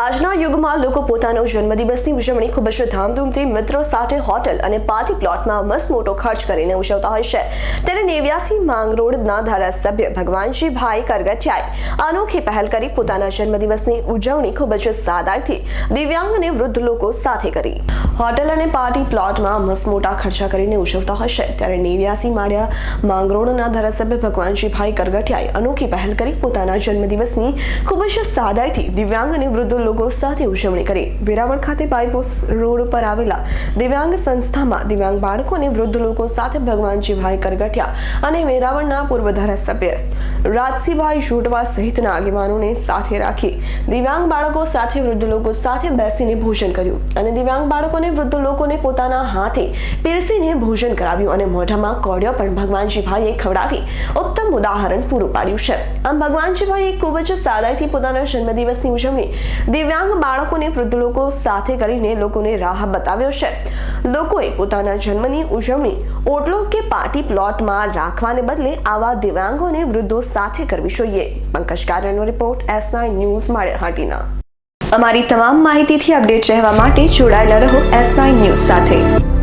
આજના યુગમાં લોકો પોતાનો જન્મદિવસની ઉજવણી ખૂબ જ ધામધૂમથી મિત્રો સાથે હોટેલ અને પાર્ટી પ્લોટમાં મસ્ત મોટો ખર્ચ કરીને ઉજવતા હોય છે. ત્યારે નેવ્યાસી માંગરોળના ધારાસભ્ય ભગવાનજીભાઈ કરગઠિયાએ અનોખી પહેલ કરી પોતાના જન્મદિવસની ઉજવણી ખૂબ જ સાદાઈથી દિવ્યાંગ અને વૃદ્ધ લોકો સાથે કરી. હોટેલ અને પાર્ટી પ્લોટમાં મસ્ત મોટા ખર્ચા કરીને ઉજવતા હોય છે. ત્યારે નેવ્યાસી માળિયા માંગરોળના ધારાસભ્ય ભગવાનજીભાઈ કરગઠિયાએ અનોખી પહેલ કરી પોતાના જન્મદિવસની ખૂબ જ સાદાઈથી દિવ્યાંગ અને વૃદ્ધ લોકો સાથે ઉજવણી કરી. વેરાવળ ખાતે બાયપોસ રોડ પર આવેલા દિવ્યાંગ સંસ્થામાં દિવ્યાંગ બાળકો અને વૃદ્ધ લોકો સાથે ભગવાનજીભાઈ કરગઠિયા અને વેરાવળના પૂર્વ ધારાસભ્ય રાજસીભાઈ જોટવા સહિતના આગેવાનોને સાથે રાખી દિવ્યાંગ બાળકો સાથે વૃદ્ધ લોકો સાથે બેસીને ભોજન કર્યું અને દિવ્યાંગ બાળકોને વૃદ્ધ લોકોને પોતાના હાથે પીરસીને ભોજન કરાવ્યું અને મોઢામાં કોડિયો પણ ભગવાનજીભાઈએ ખવડાવી ઉત્તમ ઉદાહરણ પૂરું પાડ્યું છે. આમ ભગવાનજીભાઈએ ખૂબ જ સાદાઈથી પોતાના જન્મદિવસની ઉજવણી દિવ્યાંગ બાળકોને વૃદ્ધ લોકો સાથે કરીને લોકોને રાહ બતાવ્યો છે. લોકોએ પોતાના જન્મની ઉજવણી ઓટલો કે પાર્ટી પ્લોટમાં રાખવાને બદલે આવા દિવ્યાંગોને વૃદ્ધો સાથે કરવી જોઈએ. Pankaj કારણનો report S nine news Maliyahatina અમારી તમામ માહિતીથી અપડેટ રહેવા માટે જોડાયેલા રહો એસ નાઇન ન્યૂઝ સાથે.